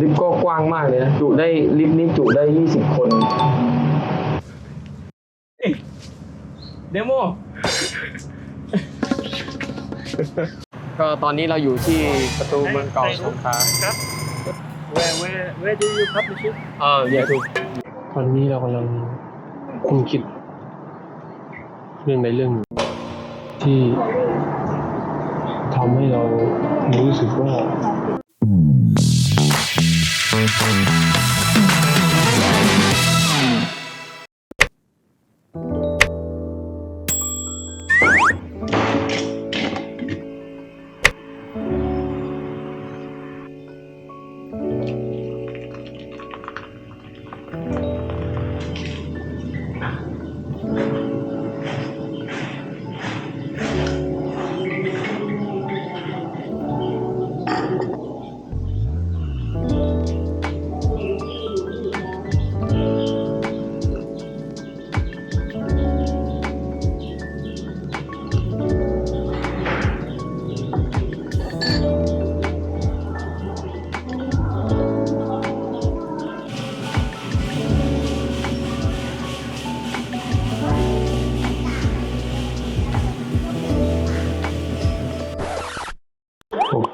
ลิฟต์ก็กว้างมากเลยนะจุได้ลิฟต์นี้จุได้20คน เดโม ก็ตอนนี้เราอยู่ที่ประตูเมืองเก่าสงขลาครับ where where where do you publish it อ่าเดี๋ยวดูตอนนี้เรากำลังคุมคิด เรื่องใดเรื่องหนึ่งที่ทำให้เรารู้สึกว่า Thank you.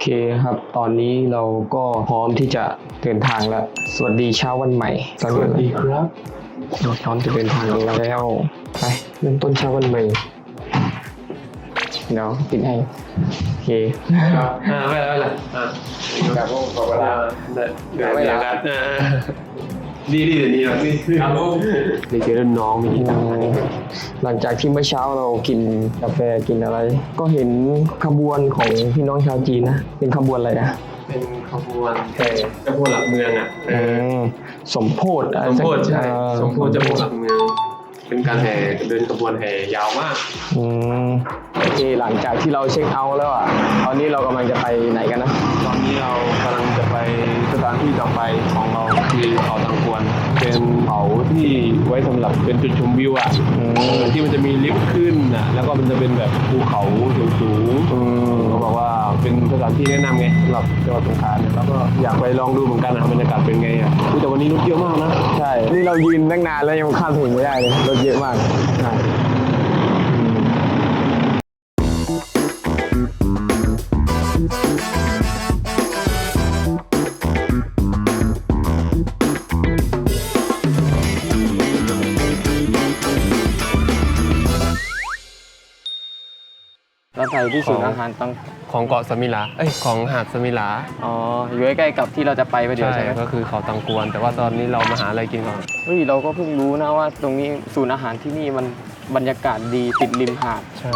เคครับ ตอนนี้เราก็พร้อมที่จะเดินทางแล้ว สวัสดีเช้าวันใหม่สวัสดีครับเราพร้อมจะเดินทางกันแล้ว ไปเริ่มต้นเช้าวันใหม่เดี๋ยวปิดให้โอเคครับอ่าไม่เป็นไรไม่เป็นไรอ่าแบบพวกขอเวลาได้เดี๋ยวเดี๋ยวกันอ่า ดีดีเดี๋ยวนี้นะนี่ครับผมได้เจอรุ่นน้องมีที่ตั้งอันนี้หลังจากที่เมื่อเช้าเรากินกาแฟกินอะไร ก็เห็นขบวนของพี่น้องชาวจีนนะ เป็นขบวนอะไรนะ เป็นขบวนแห่เจ้าพ่อหลักเมืองอะเออมสมโพธิอะไรสมโพธิใช่เออสมโพธิเจ้าพ่อหลักเมือง เป็นการแห่เดินขบวนแห่ยาวมากอืมโอเคหลังจากที่เราเช็คเอาท์แล้วอะ ตอนนี้เรากำลังจะไปไหนกันนะ ตอนนี้เรากำลังจะไปสถาน ที่ต่อไปของเราคือเขาตังกวน เป็นเขาที่ไว้สำหรับเป็นจุดชมวิวอะอืมที่มันจะมีลิฟต์ขึ้นอะแล้วก็มันจะเป็นแบบภูเขาสูงอืมๆเขาบอกว่าเป็นสถานที่แนะนำไงสำหรับจังหวัดสงขลาเนี่ยแล้วก็อยากไปลองดูเหมือนกันนะบรรยากาศเป็นไงอะอุ๊ยแต่วันนี้รถเยอะมากนะใช่นี่เรายืนตั้งนานแล้วยังข้ามถนนไม่ได้เลยรถเยอะมากใช่ เราถ่ายที่ศูนย์อาหารตังของเกาะสมิลาเอ้ยของหาดสมิลาอ๋ออยู่ใกล้ๆกับที่เราจะไปไปเดี๋ยวใช่ใช่ไหมก็คือเขาตังกวน แต่ว่าตอนนี้เรามาหาอะไรกินก่อนเฮ้ยเราก็เพิ่งรู้นะว่า ตรงนี้ศูนย์อาหารที่นี่มันบรรยากาศดีติดริมหาดใช่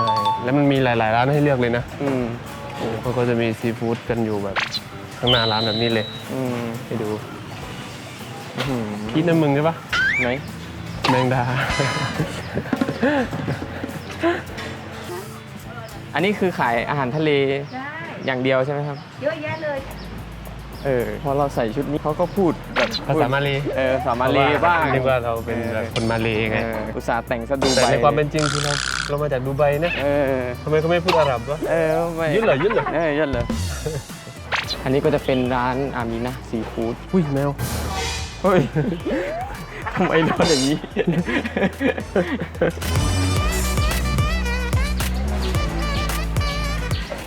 แล้วมันมีหลายๆร้านให้เลือกเลยนะอืมเขาก็จะมีซีฟู้ดกันอยู่แบบข้างหน้าร้านแบบนี้เลย อืมให้ดูคิดน้ำมึงใช่ปะไหนแมงดา อันนี้คือขายอาหารทะเลได้อย่างเดียวใช่ไหมครับ เยอะแยะเลย เออพอเราใส่ชุดนี้เขาก็พูดแบบภาษามาเลเออภาษามาเลบ้างเรียกว่าเราเป็นแบบคนมาเลไงเอออุตส่าห์แต่งสะดูแต่ใบในความเป็นจริงคือเราเรามาจากดูไบนะเออทำไมเขาไม่พูดอาหรับวะเออไม่ยึดเหรอยึดเหรอเออยึดเลยอันนี้ก็จะเป็นร้านอามีนะซีฟู้ดอุ้ยแมวเฮ้ยทำไมโดนอย่างนี้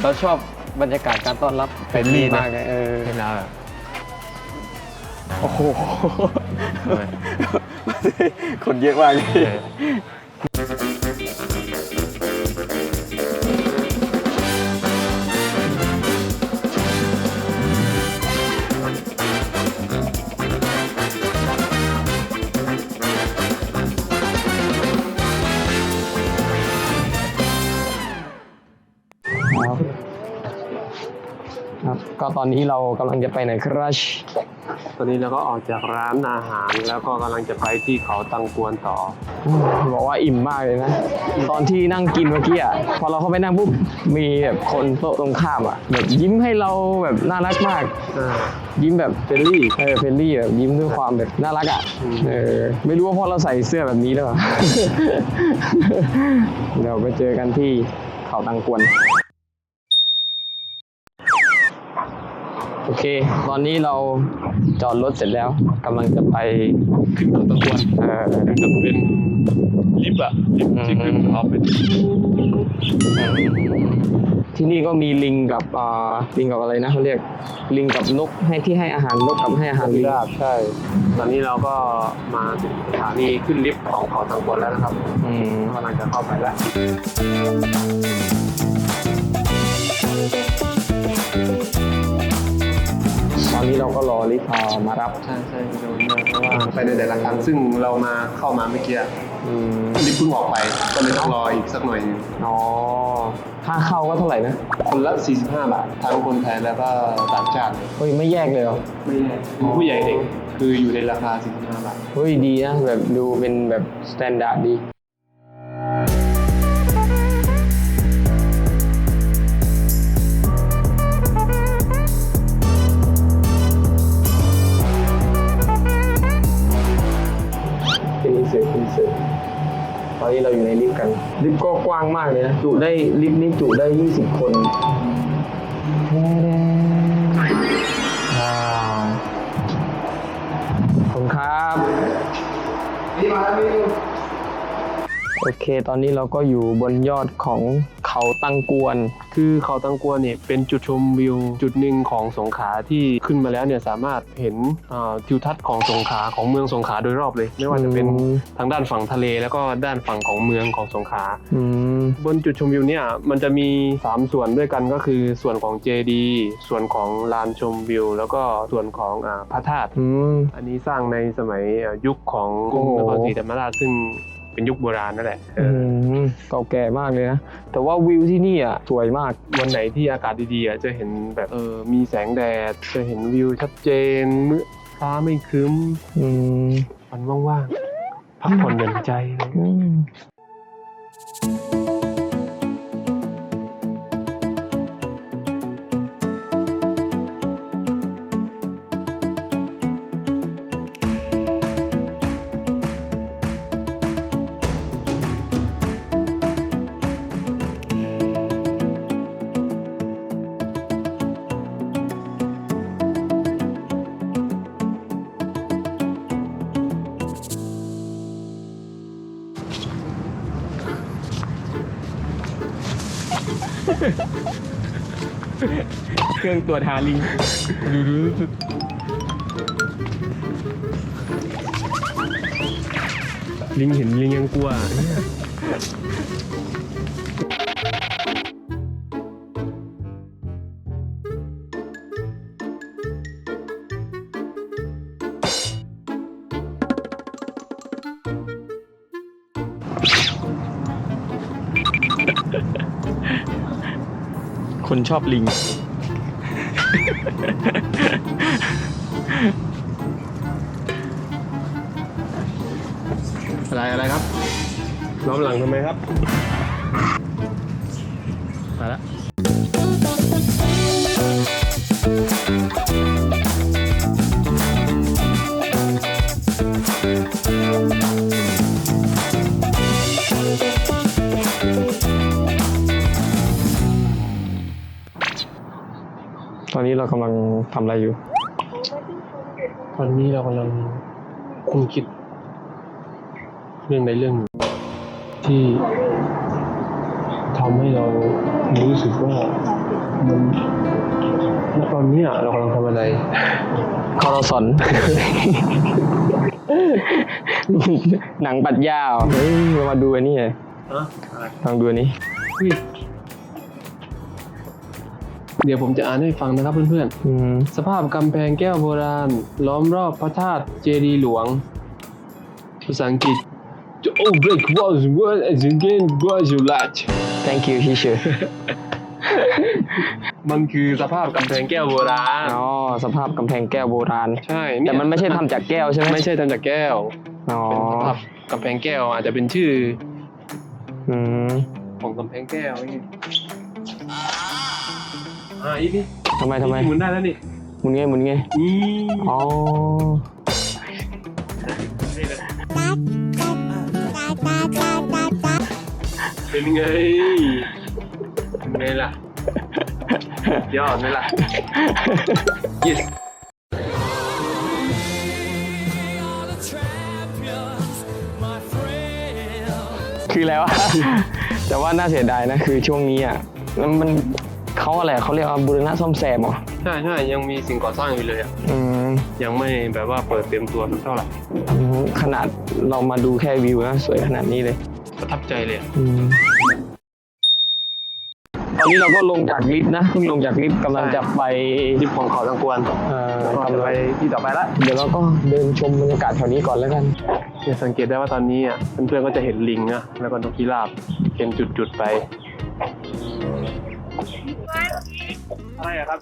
เราชอบบรรยากาศการต้อนรับเฟรนลี่นะมากเลยเออเป็นเราแบบโอ้โหทำไมคนเยอะมากเลย อนนี้เรากำลังจะไปไหนครับตอนนี้เราก็ออกจากร้านอาหารแล้วก็กำลังจะไปที่เขาตังกวนต่ออืมบอกว่าอิ่มมากเลยนะ ตอนที่นั่งกินเมื่อกี้อะพอเราเข้าไปนั่งปุ๊บมีแบบคนโต๊ะตรงข้ามอะแบบยิ้มให้เราแบบน่ารักมากยิ้มแบบเฟรนลี่เออเฟรนลี่แบบยิ้มด้วยความแบบน่ารักอะเออไม่รู้ว่าเพราะเราใส่เสื้อแบบนี้หรือเปล่าเดี๋ยวไปเจอกันที่เขาตังกวน โอเคโอเค ตอนนี้เราจอดรถเสร็จแล้วกำลังจะไปขึ้นเขาตะกวนเอ่อมันจะเป็นลิฟต์อะลิฟต์ที่ขึ้นเขาไปที่นี่ก็มีลิงกับอ่าลิงกับอะไรนะเขาเรียกลิงกับนกให้ที่ให้อาหารนกกับให้อาหารลิงราบใช่ ตอนนี้เราก็มาถึงสถานีขึ้นลิฟต์ของเขาตะกวนแล้วนะครับอืมกำลังจะเข้าไปแล้ว เราก็รอลิฟต์อ่ามารับใช่ใช่โดนมากเพราะว่าไปในแต่ละครั้งซึ่งเรามาเข้ามาเมื่อกี้อืมลิฟต์เพิ่งออกไปก็เลยต้องรออีกสักหน่อยหนึงอ๋อค่าเข้าก็เท่าไหร่นะคนละ 45 บาททั้งคนไทยแล้วก็ต่างชาติเลยเฮ้ยไม่แยกเลยเหรอไม่แน่ผู้ใหญ่เด็กคืออยู่ในราคา 45 บาท เฮ้ยดีนะแบบดูเป็นแบบสแตนดาร์ดดี เสร์ตอินเสิร์ตอนนี้เราอยู่ในลิฟต์กัน ลิฟต์ก็กว้างมากเลยนะจุได้ลิฟต์นี้จุได้ 20 คนว้าวขอบคุณครับที่มาด้วยกัน โอเค ตอนนี้เราก็อยู่บนยอดของเขาตังกวน คือเขาตังกวนเนี่ยเป็นจุดชมวิวจุดหนึ่งของสงขลาที่ขึ้นมาแล้วเนี่ยสามารถเห็นอ่าทิวทัศน์ของสงขลาของเมืองสงขลาโดยรอบเลย ไม่ว่าจะเป็นอืมทางด้านฝั่งทะเล แล้วก็ด้านฝั่งของเมืองของสงขลาอืมบนจุดชมวิวเนี่ยมันจะมี 3 ส่วนด้วยกันก็คือส่วนของเจดีส่วนของลานชมวิว แล้วก็ส่วนของอ่าพระธาตุอืมอันนี้สร้างในสมัยอ่ายุคของกรุงโอ้โหนครศรีธรรมราชซึ่ง เป็นยุคโบราณนั่นแหละเออือมเก่าแก่มากเลยนะ แต่ว่าวิวที่นี่อะสวยมาก วันไหนที่อากาศดีๆอะจะเห็นแบบเออมีแสงแดด จะเห็นวิวชัดเจนมือฟ้าไม่ครึ้มอืมวันว่างๆพักผ่อนหย่อนใจอะไรเงี้ยอืม งตรวจหาลิงลิงเห็นลิงยังกลัวคนชอบลิง อะไรอะไรครับ ล้อมหลังทำไมครับ ตอนนี้เรากำลังทำอะไรอยู่ ตอนนี้เรากำลังคุ้นคิด เรื่องในเรื่องหนึ่งที่ทำให้เรารู้สึกว่ามันณตอนเนี้ยเรากำลังทำอะไรคอรสอนหนังปัดยาวเฮ้ยเรามาดูอันนี้เลยอะอะไรลองดูอันนี้ เดี๋ยวผมจะอ่านให้ฟังนะครับเพื่อนอืมๆสภาพกำแพงแก้วโบราณ ล้อมรอบพระธาตุเจดีย์หลวง ภาษาอังกฤษ Oh break walls what as again was you latch thank you teacher มันคือสภาพกำแพงแก้วโบราณ อ๋อ สภาพกำแพงแก้วโบราณ ใช่ แต่มันไม่ใช่ทำจากแก้วใช่ไหมไม่ใช่ทำจากแก้ว อ๋อเป็นสภาพกำแพงแก้วอาจจะเป็นชื่ออืมของกำแพงแก้วนี่ อ่าอีนี่ทำไมทำไมหมุนได้แล้วนี่หมุนไงหมุนไงนี่อ๋อเป็นไงเป็นไงล่ะยอดไหมล่ะ yes คือแล้วะแต่ว่าน่าเสียดายนะคือช่วงนี้อะมันมัน เขาอะไรเขาเรียกว่าบูรณะซ่อมแซมเหรอใช่ใช่ยังมีสิ่งก่อสร้างอยู่เลยอะอืมยังไม่แบบว่าเปิดเต็มตัวสักเท่าไหร่อืมขนาดเรามาดูแค่วิวนะสวยขนาดนี้เลย ประทับใจเลยอะอืมตอนนี้เราก็ลงจากลิฟต์นะเพิ่งลงจากลิฟต์กำลังจะไปยิบของเขาตังกวนเอ่อแล้วก็กำจะลังไปที่ต่อไปละเดี๋ยวเราก็เดินชมบรรยากาศแถวนี้ก่อนแล้วกัน จะสังเกตได้ว่าตอนนี้อะเพื่อนๆก็จะเห็นลิงนะแล้วก็นกพิราบเป็นจุดๆไป อะไรอะครับ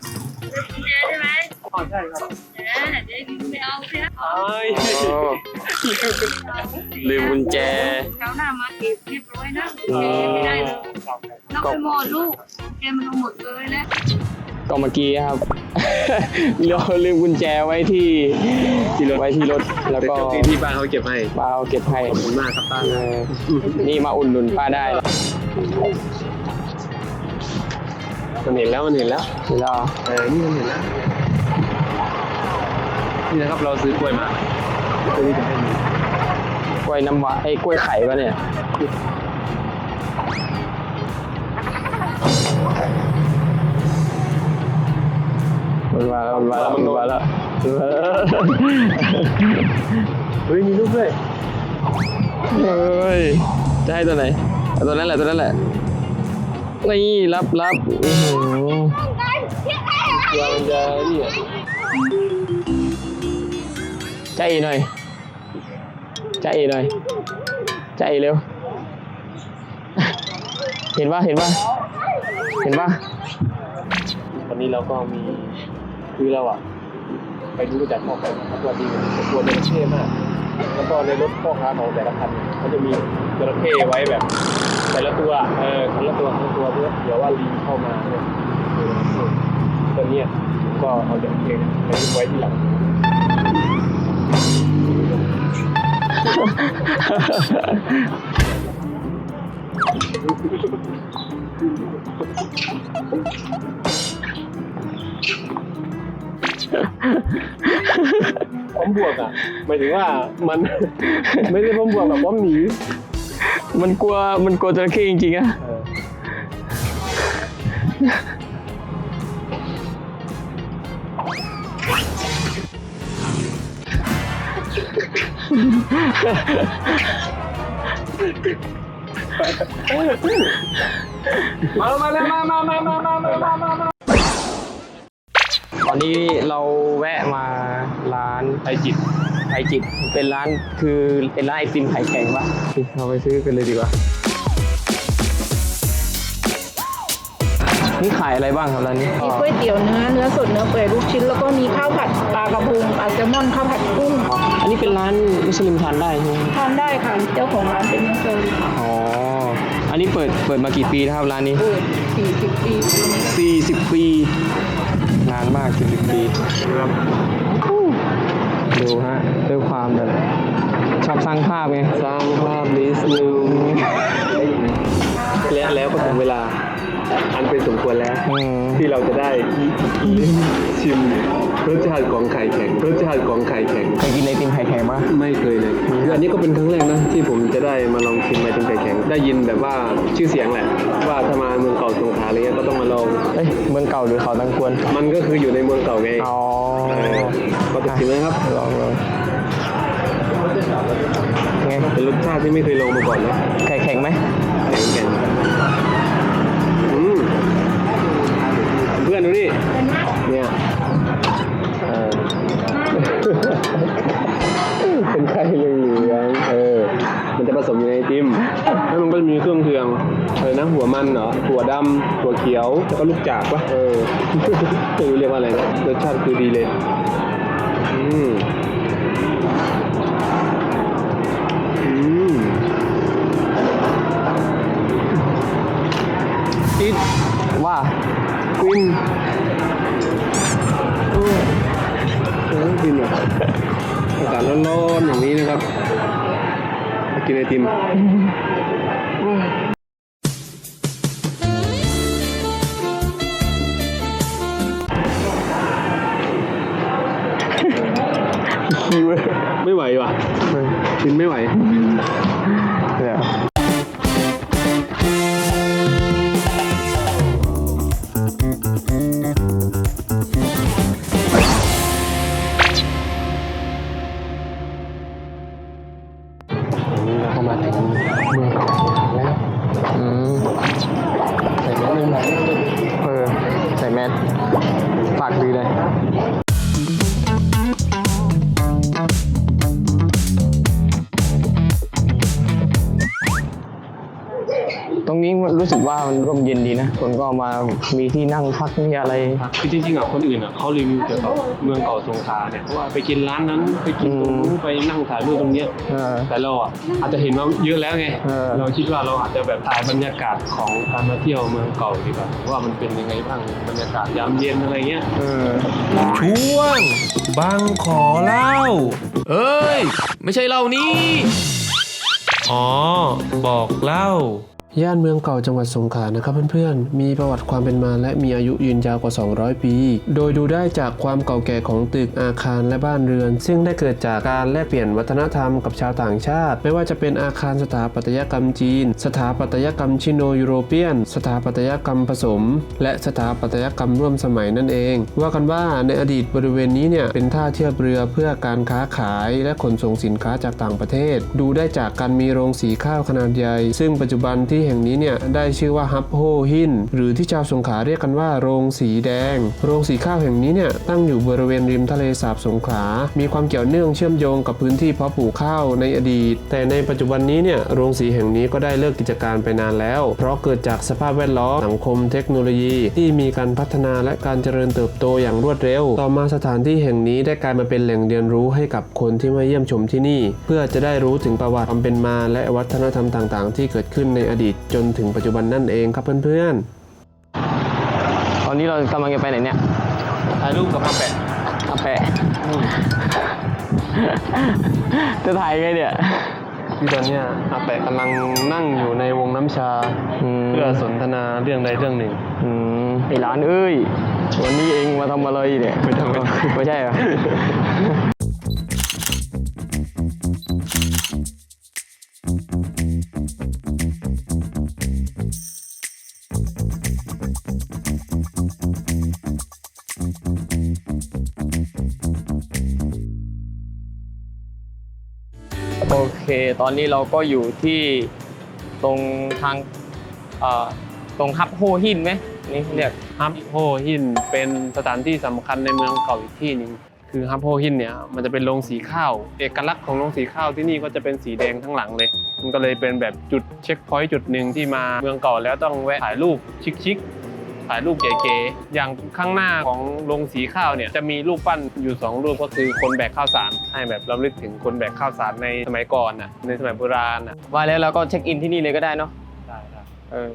ใช่ไหมอ๋อใช่ครับเออเดี๋ยวยิ้มไม่เอาเสียไอ้ลืมกุญแจเช้าหน้ามาเก็บเรียบร้อยนะเก็บไม่ได้เลยต้องไปหมดลูกเกมมันเอาหมดเลยแล้วก็เมื่อกี้ครับ เราลืมกุญแจไว้ที่ที่รถไว้ที่รถ แล้วแต่ก็โชคดีที่บ้านเขาเก็บให้ป้าเอาเก็บให้ขอบคุณมากครับป้าเออนี่มาอุ่นหนุนป้าได้ มันเห็นแล้วมันเห็นแล้วเวลาเออนี่มันเห็นแล้วนี่นะครับเราซื้อกล้วยมาเพื่อที่จะให้มันกล้วยน้ำว้าไอ้ยกล้วยไข่ปะเนี่ย มันมาแล้วมันมาแล้วมันมาแล้วมันมาแล้วเฮ้ยมีรูปด้วยเฮ้ยจะให้ตัวไหนเอาตัวนั้นแหละตัวนั้นแหละ นี่รับรับอื้อหือตัวมันจะนี่อะใจเอหน่อยใจเอหน่อยใจเอเร็ว เห็นปะเห็นปะเห็นปะวันนี้เราก็มีคือเราอะไปดูจากพ่อกันครับว่าดีตัวจระเข้มาก แล้วก็ในรถพ่อค้าของแต่ละคันเขาจะมีจระเข้ไว้แบบ แต่ละตัวเออคันละตัวคันละตัวเพื่อเผื่อว่าลิงเข้ามาเนี่ยเออตัวเนี้ยก็เอาจระเข้ไปไว้ที่หลังพร้อมบวกอะหมายถึงว่ามัน ไม่ได้พร้อมบวกแบบพร้อมหนี มันกลัวมันกลัวจระเข้จริงๆอะมาแล้วมาแล้วมามามามามามามามาตอนนี้เราแวะมาร้านไอจิต ไอจิตเป็นร้านคือเป็นร้านไอติมไข่แข็งปะเราไปซื้อกันเลยดีกว่านี่ขายอะไรบ้างครับร้านนี้มีก๋วยเตี๋ยวเนื้อเนื้อสดเนื้อเปื่อยลูกชิ้นแล้วก็มีข้าวผัดปลากระพงปลาแซลมอนข้าวผัดกุ้งอันนี้เป็นร้านมุสลิมทานได้ใช่ไหมทานได้ค่ะเจ้าของร้านเป็นมุสลิมอ๋ออันนี้เปิดเปิดมากี่ปีนะครับร้านนี้เปิด40 ปี 40 ปี นานมาก40ปีครับ ดูฮะด้วยความแบบชอบสร้างภาพไงสร้างภาพลิสนิวและแล้วก็ถึงเวลา อันเป็นสมควรแล้วอืมที่เราจะได้ลิ้มชิม รสชาติของไข่แข็งรสชาติของไข่แข็งเคยกินไอติมไข่แข็งปะไม่เคยเลยคืออันนี้ก็เป็นครั้งแรกนะที่ผมจะได้มาลองชิมไอติมไข่แข็งได้ยินแบบว่าชื่อเสียงแหละ ว่าถ้ามาเมืองเก่าสงขลาอะไรเงี้ยก็ต้องมาลองเอ้ยเมืองเก่าหรือเขาตังกวนมันก็คืออยู่ในเมืองเก่าไงอ๋อเออก็จะชิมนะครับลองลองไงเป็นรสชาติที่ไม่เคยลองมาก่อนนะไข่แข็งไหม แล้วมันก็จะมีเครื่องเคียงอะไรนะหัวมันเหรอถั่วดำถั่วเขียวแล้วก็ลูกจากปะเออไม่รู้เรียกว่าอะไรนะรสชาติคือดีเลยอืมอืมอิดว่าฟินโอ้เออฟินอะอากาศร้อนๆอย่างนี้นะครับมากินไอติม ไม่ไหวว่ะกินไม่ไหวเดี๋ยวอันนี้เราก็มาถึ รงนี้รู้สึกว่ามันร่มเย็นดีนะ คนก็มามีที่นั่งพักมีอะไร คือจริงๆอะคนอื่นอะเขารีวิวเกี่ยวกับเมืองเก่าสงขลาเนี่ยว่าไปกินร้านนั้นไปกินตรงนู้นไปนั่งถ่ายรูปตรงเนี้ยเออ แต่เราอะอาจจะเห็นว่าเยอะแล้วไงเออ เราคิดว่าเราอาจจะแบบถ่ายบรรยากาศของการมาเที่ยวเมืองเก่าดีกว่าว่ามันเป็นยังไงบ้างบรรยากาศยามเย็นอะไรเงี้ย เออช่วงบางขอเล่า เอ้ย ไม่ใช่เล่านี้ อ๋อ บอกเล่า ย่านเมืองเก่าจังหวัดสงขลานะครับเพื่อนๆ มีประวัติความเป็นมาและมีอายุยืนยาวกว่า 200 ปี โดยดูได้จากความเก่าแก่ของตึกอาคารและบ้านเรือน ซึ่งได้เกิดจากการแลกเปลี่ยนวัฒนธรรมกับชาวต่างชาติ ไม่ว่าจะเป็นอาคารสถาปัตยกรรมจีน สถาปัตยกรรมชิโนยุโรเปียน สถาปัตยกรรมผสม และสถาปัตยกรรมร่วมสมัยนั่นเอง ว่ากันว่าในอดีตบริเวณนี้เนี่ยเป็นท่าเทียบเรือเพื่อการค้าขายและขนส่งสินค้าจากต่างประเทศ ดูได้จากการมีโรงสีข้าวขนาดใหญ่ ซึ่งปัจจุบันที่แห่งนี้เนี่ยได้ชื่อว่าฮับโฮหินหรือที่ชาวสงขลาเรียกกันว่าโรงสีแดง โรงสีข้าวแห่งนี้เนี่ยตั้งอยู่บริเวณริมทะเลสาบสงขลา มีความเกี่ยวเนื่องเชื่อมโยงกับพื้นที่เพาะปลูกข้าวในอดีต แต่ในปัจจุบันนี้เนี่ยโรงสีแห่งนี้ก็ได้เลิกกิจการไปนานแล้ว เพราะเกิดจากสภาพแวดล้อมสังคมเทคโนโลยี ที่มีการพัฒนาและการเจริญเติบโตอย่างรวดเร็ว ต่อมาสถานที่แห่งนี้ได้กลายมาเป็นแหล่งเรียนรู้ให้กับคนที่มาเยี่ยมชมที่นี่ เพื่อจะได้รู้ถึงประวัติความเป็นมาและวัฒนธรรมต่าง ๆ ที่เกิดขึ้นในอดีตจนถึงปัจจุบันนั่นเองครับเพื่อนๆ ตอนนี้เรากำลังจะไปไหนเนี่ยถ่ายรูปกับอาแปะอาแปะจะถ่ายไงเนี่ยที่ตอนเนี้ยอาแปะกำลังนั่งอยู่ในวงน้ำชาอืมเพื่อสนทนาเรื่องใดเรื่องหนึ่งอืมไอ้หลานเอ้ย วันนี้เองมาทำอะไรเนี่ยไม่ทำไม่ทำไม่ใช่เหรอ ตอนนี้เราก็อยู่ที่ตรงทางตรงฮับโฮหินไหมนี่เรียกฮับโฮหินเป็นสถานที่สำคัญในเมืองเก่าอีกที่หนึ่งคือฮับโฮหินเนี่ยมันจะเป็นโรงสีข้าว เอกลักษณ์ของโรงสีข้าวที่นี่ก็จะเป็นสีแดงทั้งหลังเลย มันก็เลยเป็นแบบจุดเช็คพอยต์จุดหนึ่งที่มาเมืองเก่าแล้วต้องแวะถ่ายรูปชิคๆถ่ายรูปเก๋ๆอย่างข้างหน้าของโรงสีข้าวเนี่ยจะมีรูปปั้นอยู่สองรูปก็คือคนแบกข้าวสาร ให้แบบเราลึกถึงคนแบกข้าวสารในสมัยก่อนน่ะในสมัยโบราณน่ะว่าแล้วเราก็เช็คอินที่นี่เลยก็ได้เนาะได้ครับเออ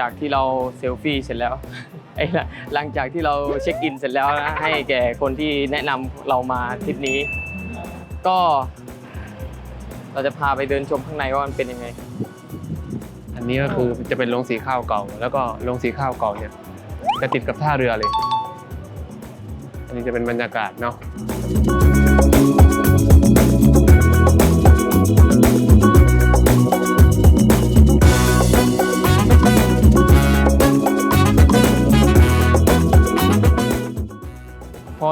จากที่เราเซลฟี่เสร็จแล้วไอ้ละหลังจากที่เราเช็คอินเสร็จแล้วนะให้แก่คนที่แนะนำเรามาทริปนี้ ก็ เราจะพาไปเดินชมข้างในว่ามันเป็นยังไง อันนี้ก็คือจะเป็นโรงสีข้าวเก่า แล้วก็โรงสีข้าวเก่าเนี่ยจะติดกับท่าเรือเลย อันนี้จะเป็นบรรยากาศเนาะ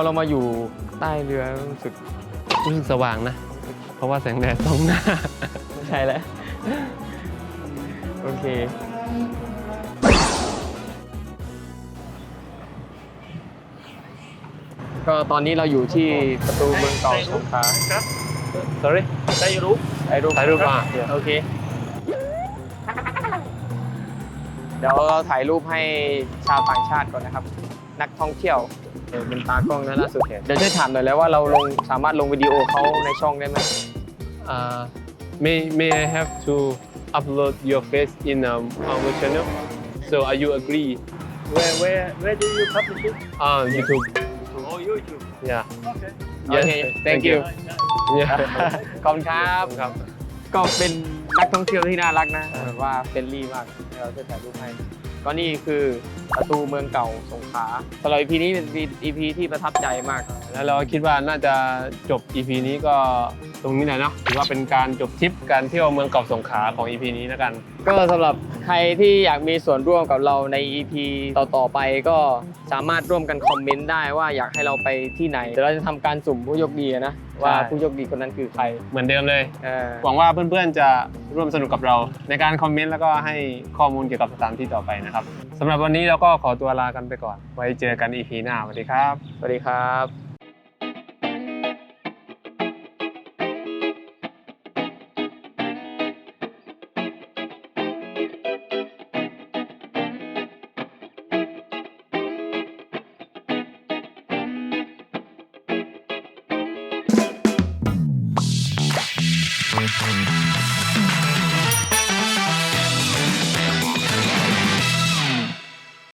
เรามาอยู่ใต้เรือรู้สึกรู้สึกสว่างนะ เพราะว่าแสงแดดส่องหน้า ไม่ใช่แล้ว โอเค ก็ตอนนี้เราอยู่ที่ประตูเมืองเก่าสงขลา sorry ได้รู้ถ่ายรูปถ่ายรูปอะโอเค เดี๋ยวเราถ่ายรูปให้ชาวต่างชาติก่อนนะครับ นักท่องเที่ยว เออเป็นตากล้องนะล่าสุดเดี๋ยวช่วยถามหน่อยแล้วว่าเราลงสามารถลงวิดีโอเขาในช่องได้ไหม uh, may may I have to upload your face in um, our channel so are you agree Where where where do you publish it? on YouTube Oh, YouTube. yeah Okay. โอเค thank you yeah ขอบคุณครับ ครับ ก็เป็นนักท่องเที่ยวที่น่ารักนะแบบว่าเฟรนลี่มากเราจะถ่ายรูปให้ ก็นี่คือประตูเมืองเก่าสงขลาสำหรับ EP นี้เป็น EP ที่ประทับใจมาก แล้วเราคิดว่าน่าจะจบ EP นี้ก็ ตรงนี้แหละเนาะถือว่าเป็นการจบทริปการเที่ยวเมืองเก่าสงขลาของ EP นี้แล้วกัน ก็สำหรับใครที่อยากมีส่วนร่วมกับเราใน EP ต่อๆไปก็สามารถร่วมกันคอมเมนต์ได้ว่าอยากให้เราไปที่ไหนเดี๋ยวเราจะทำการสุ่มผู้โชคดีนะว่าผู้โชคดีคนนั้นคือใครเหมือนเดิมเลย เออ หวังว่าเพื่อนๆจะร่วมสนุกกับเรา ในการคอมเมนต์แล้วก็ให้ข้อมูลเกี่ยวกับสถานที่ต่อไปนะครับสำหรับวันนี้เราก็ขอตัวลากันไปก่อน ไว้เจอกัน EP หน้าสวัสดีครับ สวัสดีครับ